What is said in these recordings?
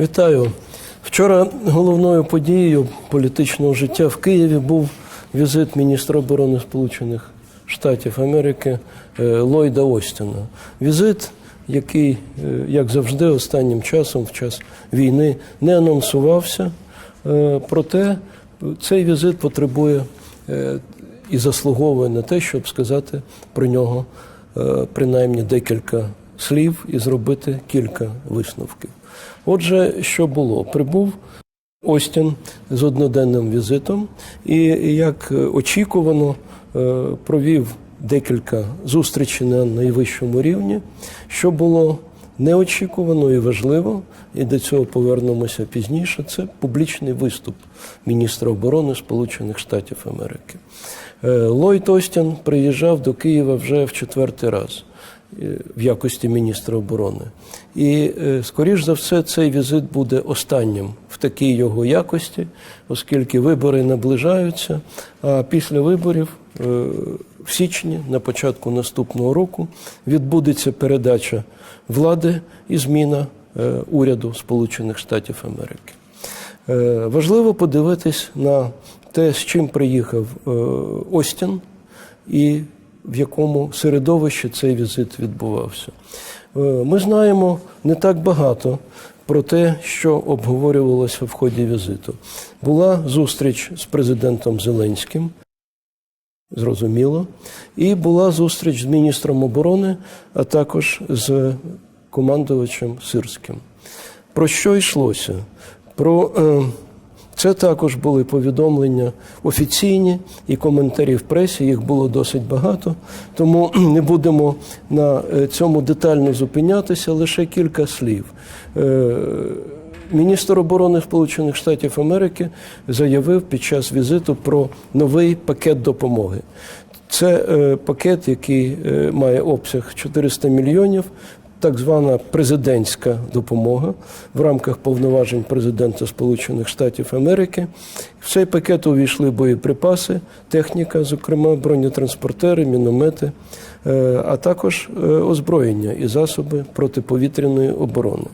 Вітаю. Вчора головною подією політичного життя в Києві був візит міністра оборони Сполучених Штатів Америки е, Ллойда Остіна. Візит, який, е, як завжди, останнім часом, в час війни, не анонсувався. Е, Проте цей візит потребує і заслуговує на те, щоб сказати про нього принаймні декілька слів і зробити кілька висновків. Отже, що було? Прибув Остін з одноденним візитом, і як очікувано, е, провів декілька зустрічей на найвищому рівні, що було неочікувано і важливо, і до цього повернемося пізніше. Це публічний виступ міністра оборони Сполучених Штатів Америки. Е, Ллойд Остін приїжджав до Києва вже в четвертий раз в якості міністра оборони. І, е, скоріш за все, цей візит буде останнім в такій його якості, оскільки вибори наближаються. А після виборів е, в січні, на початку наступного року, відбудеться передача влади і зміна е, уряду Сполучених Штатів Америки. Е, Важливо подивитись на те, з чим приїхав е, Остін і в якому середовищі цей візит відбувався. Е, Ми знаємо не так багато про те, що обговорювалося в ході візиту. Була зустріч з президентом Зеленським, зрозуміло, і була зустріч з міністром оборони, а також з командувачем Сирським. Про що йшлося? Про е, це також були повідомлення офіційні і коментарі в пресі. Їх було досить багато, тому не будемо на е, цьому детально зупинятися. Лише кілька слів. Е, Міністр оборони Сполучених Штатів Америки заявив під час візиту про новий пакет допомоги. Це е, пакет, який має обсяг 400 мільйонів, так звана президентська допомога в рамках повноважень президента Сполучених Штатів Америки. В цей пакет увійшли боєприпаси, техніка, зокрема бронетранспортери, міномети, е, а також е, озброєння і засоби протиповітряної оборони.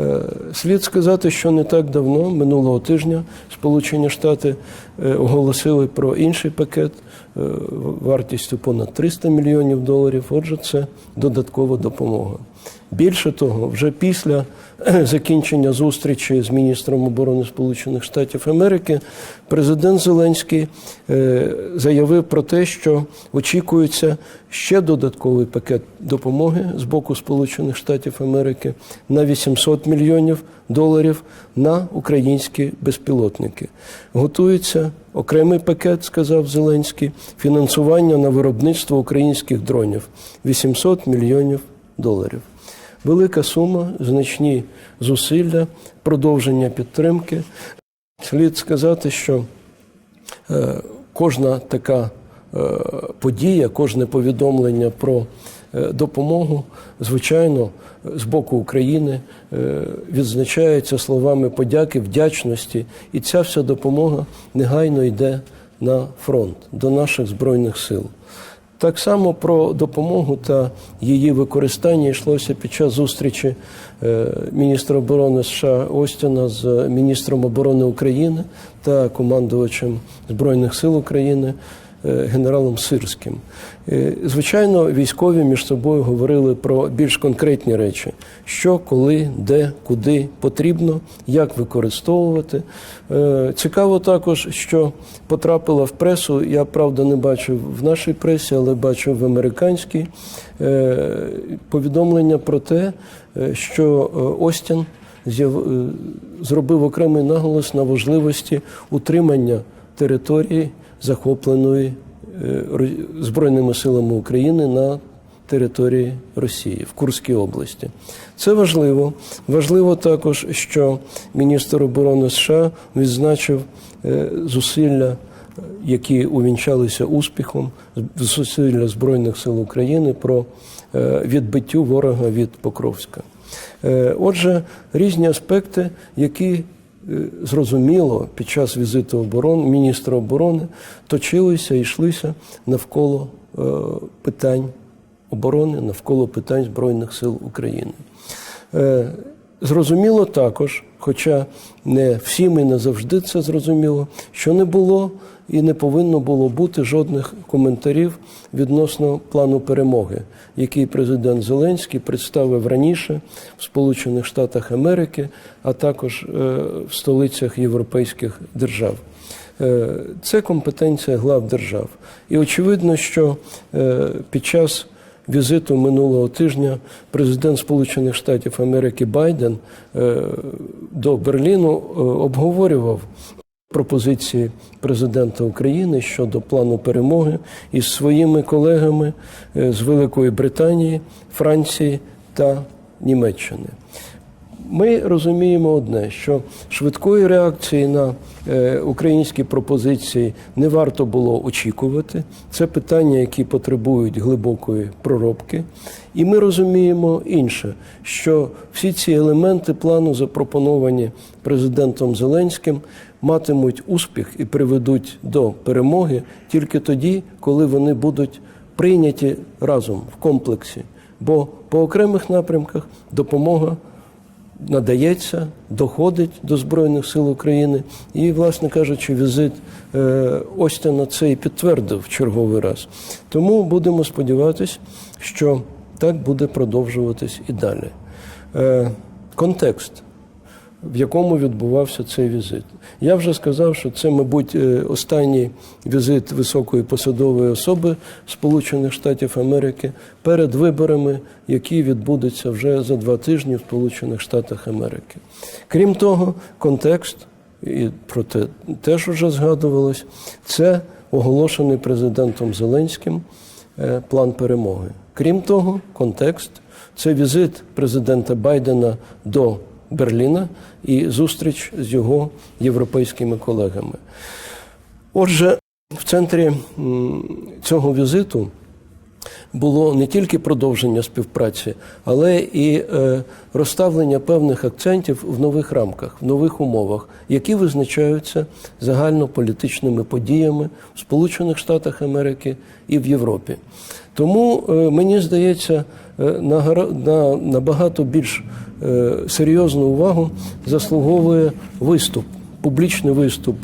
Е, Слід сказати, що не так давно, минулого тижня, Сполучені Штати е, оголосили про інший пакет е, вартістю понад 300 мільйонів доларів. Отже, це додаткова допомога. Більше того, вже після закінчення зустрічі з міністром оборони Сполучених Штатів Америки президент Зеленський е, заявив про те, що очікується ще додатковий пакет допомоги з боку Сполучених Штатів Америки на 800 мільйонів доларів на українські безпілотники. Готується окремий пакет, сказав Зеленський, фінансування на виробництво українських дронів 800 мільйонів доларів. Велика сума, значні зусилля, продовження підтримки. Слід сказати, що е, кожна така е, подія, кожне повідомлення про е, допомогу, звичайно, з боку України відзначається словами подяки, вдячності, і ця вся допомога негайно йде на фронт до наших збройних сил. Так само про допомогу та її використання йшлося під час зустрічі е, міністра оборони США Остіна з міністром оборони України та командувачем Збройних сил України генералом Сирським. Е, Звичайно, військові між собою говорили про більш конкретні речі: що, коли, де, куди потрібно, як використовувати. Е, Цікаво також, що потрапила в пресу. Я правда не бачив в нашій пресі, але бачив в американській е, повідомлення про те, е, що е, Остін е, зробив окремий наголос на важливості утримання території, захопленої е, Збройними силами України на території Росії в Курській області. Це важливо. Важливо також, що міністр оборони США відзначив е, зусилля, які увінчалися успіхом, зусилля Збройних сил України про е, відбиттю ворога від Покровська. Отже, різні аспекти, які зрозуміло під час візиту оборони, міністра оборони точилися і йшлися навколо е, питань оборони, навколо питань Збройних сил України. Зрозуміло також, хоча не всім і не завжди це зрозуміло, що не було і не повинно було бути жодних коментарів відносно плану перемоги, який президент Зеленський представив раніше в Сполучених Штатах Америки, а також е, в столицях європейських держав. Е, Це компетенція глав держав. І очевидно, що е, під час візиту минулого тижня президент Сполучених Штатів Америки Байден е, до Берліну е, обговорював пропозиції президента України щодо плану перемоги із своїми колегами е, з Великої Британії, Франції та Німеччини. Ми розуміємо одне, що швидкої реакції на е, українські пропозиції не варто було очікувати. Це питання, які потребують глибокої проробки. І ми розуміємо інше, що всі ці елементи плану, запропоновані президентом Зеленським, матимуть успіх і приведуть до перемоги тільки тоді, коли вони будуть прийняті разом в комплексі. Бо по окремих напрямках допомога надається, доходить до Збройних сил України. І, власне кажучи, візит е, Остіна це і підтвердив в черговий раз. Тому будемо сподіватися, що так буде продовжуватись і далі. Е, Контекст в якому відбувався цей візит. Я вже сказав, що це, мабуть, е, останній візит високої посадової особи Сполучених Штатів Америки перед виборами, які відбудуться вже за два тижні в Сполучених Штатах Америки. Крім того, контекст, і про те теж вже згадувалось, це оголошений президентом Зеленським е, план перемоги. Крім того, контекст це візит президента Байдена до Берліна і зустріч з його європейськими колегами. Отже, в центрі цього візиту було не тільки продовження співпраці, але і е, розставлення певних акцентів в нових рамках, в нових умовах, які визначаються загальнополітичними подіями в Сполучених Штатах Америки і в Європі. Тому е, мені здається, е, на, набагато більш серйозну увагу заслуговує виступ, публічний виступ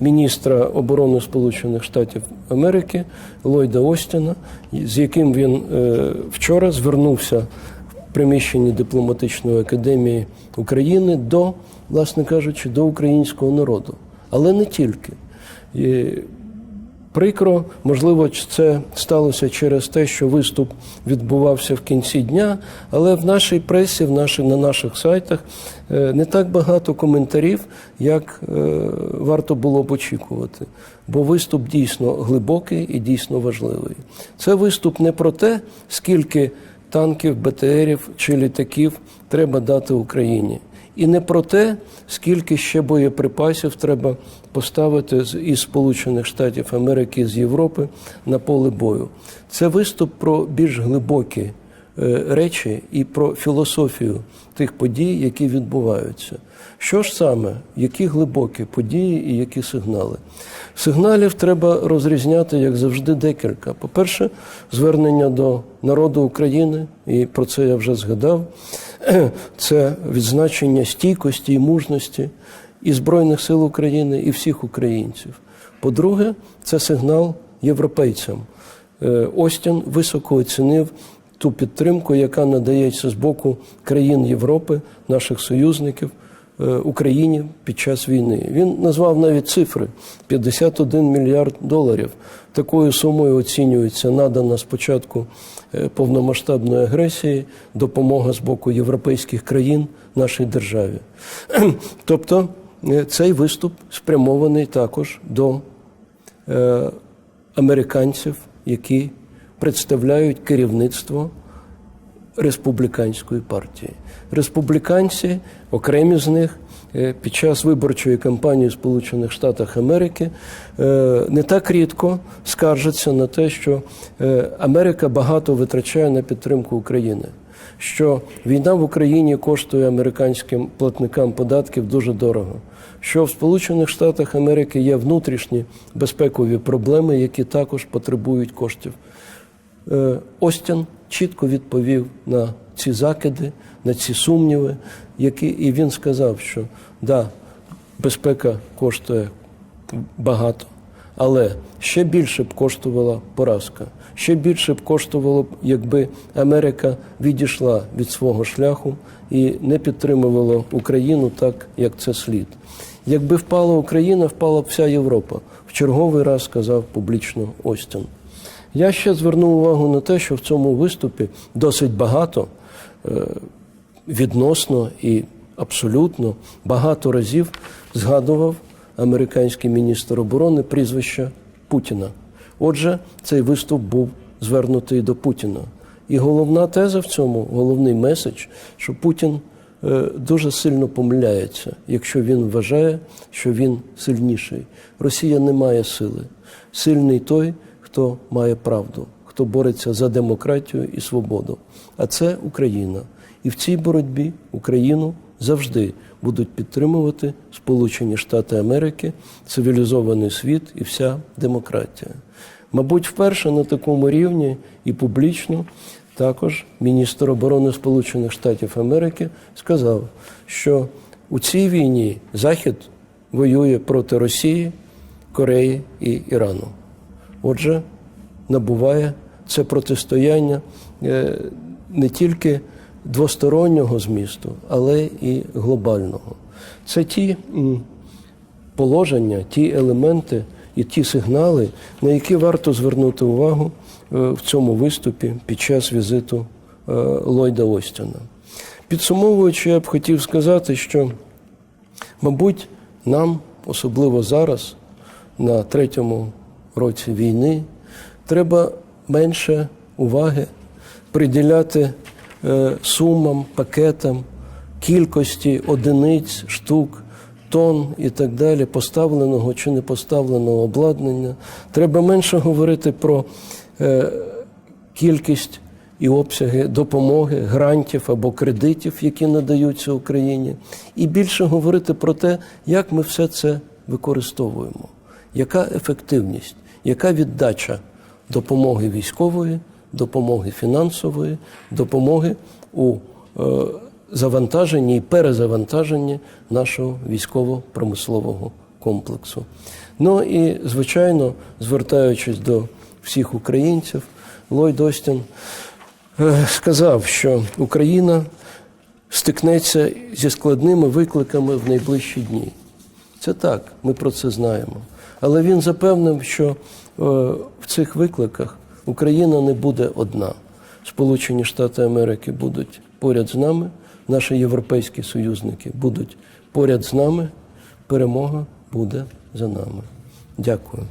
міністра оборони Сполучених Штатів Америки Ллойда Остіна, з яким він е, вчора звернувся в приміщенні дипломатичної академії України до, власне кажучи, до українського народу, але не тільки. Прикро, можливо, це сталося через те, що виступ відбувався в кінці дня, але в нашій пресі, в наші, на наших сайтах е, не так багато коментарів, як е, варто було б очікувати. Бо виступ дійсно глибокий і дійсно важливий. Це виступ не про те, скільки танків, БТРів чи літаків треба дати Україні. І не про те, скільки ще боєприпасів треба поставити з із Сполучених Штатів Америки з Європи на поле бою. Це виступ про більш глибокі речі і про філософію тих подій, які відбуваються. Що ж саме, які глибокі події і які сигнали? Сигналів треба розрізняти, як завжди, декілька. По-перше, звернення до народу України, і про це я вже згадав. Це відзначення стійкості і мужності і Збройних сил України, і всіх українців. По-друге, це сигнал європейцям. Е, Остін високо оцінив ту підтримку, яка надається з боку країн Європи, наших союзників. е, Україні під час війни він назвав навіть цифри: 51 мільярд доларів. Такою сумою оцінюється надана спочатку е, повномасштабної агресії допомога з боку європейських країн нашій державі. Тобто е, цей виступ спрямований також до американців, які представляють керівництво республіканської партії. Республіканці, окремі з них, е, під час виборчої кампанії в Сполучених Штатах Америки е, не так рідко скаржаться на те, що е, Америка багато витрачає на підтримку України. Що війна в Україні коштує американським платникам податків дуже дорого. Що в Сполучених Штатах Америки є внутрішні безпекові проблеми, які також потребують коштів. Е, Остін чітко відповів на ці закиди, на ці сумніви, які і він сказав, що да, безпека коштує багато, але ще більше б коштувала поразка. Ще більше б коштувало б, якби Америка відійшла від свого шляху і не підтримувала Україну так, як це слід. Якби впала Україна, впала б вся Європа. В черговий раз сказав публічно Остін. Я ще звернув увагу на те, що в цьому виступі досить багато е, відносно і абсолютно багато разів згадував американський міністр оборони прізвище Путіна. Отже, цей виступ був звернутий до Путіна. І головна теза в цьому, головний меседж, що Путін е, дуже сильно помиляється, якщо він вважає, що він сильніший. Росія не має сили. Сильний той, хто має правду, хто бореться за демократію і свободу. А це Україна. І в цій боротьбі Україну завжди будуть підтримувати Сполучені Штати Америки, цивілізований світ і вся демократія. Мабуть, вперше на такому рівні і публічно також міністр оборони Сполучених Штатів Америки сказав, що у цій війні Захід воює проти Росії, Кореї і Ірану. Отже, набуває це протистояння е, не тільки двостороннього змісту, але і глобального. Це ті положення, ті елементи і ті сигнали, на які варто звернути увагу е, в цьому виступі під час візиту е, Ллойда Остіна. Підсумовуючи, я б хотів сказати, що, мабуть, нам, особливо зараз, на третьому році війни, треба менше уваги приділяти е, сумам, пакетам, кількості одиниць, штук, тонн і так далі, поставленого чи не поставленого обладнання. Треба менше говорити про е, кількість і обсяги допомоги, грантів або кредитів, які надаються Україні, і більше говорити про те, як ми все це використовуємо, яка ефективність, яка віддача допомоги військової, допомоги фінансової, допомоги у е, завантаженні і перезавантаженні нашого військово-промислового комплексу. Ну і, звичайно, звертаючись до всіх українців, Ллойд Остін е, сказав, що Україна стикнеться зі складними викликами в найближчі дні. Це так, ми про це знаємо. Але він запевнив, що е, в цих викликах Україна не буде одна. Сполучені Штати Америки будуть поряд з нами, наші європейські союзники будуть поряд з нами. Перемога буде за нами. Дякую.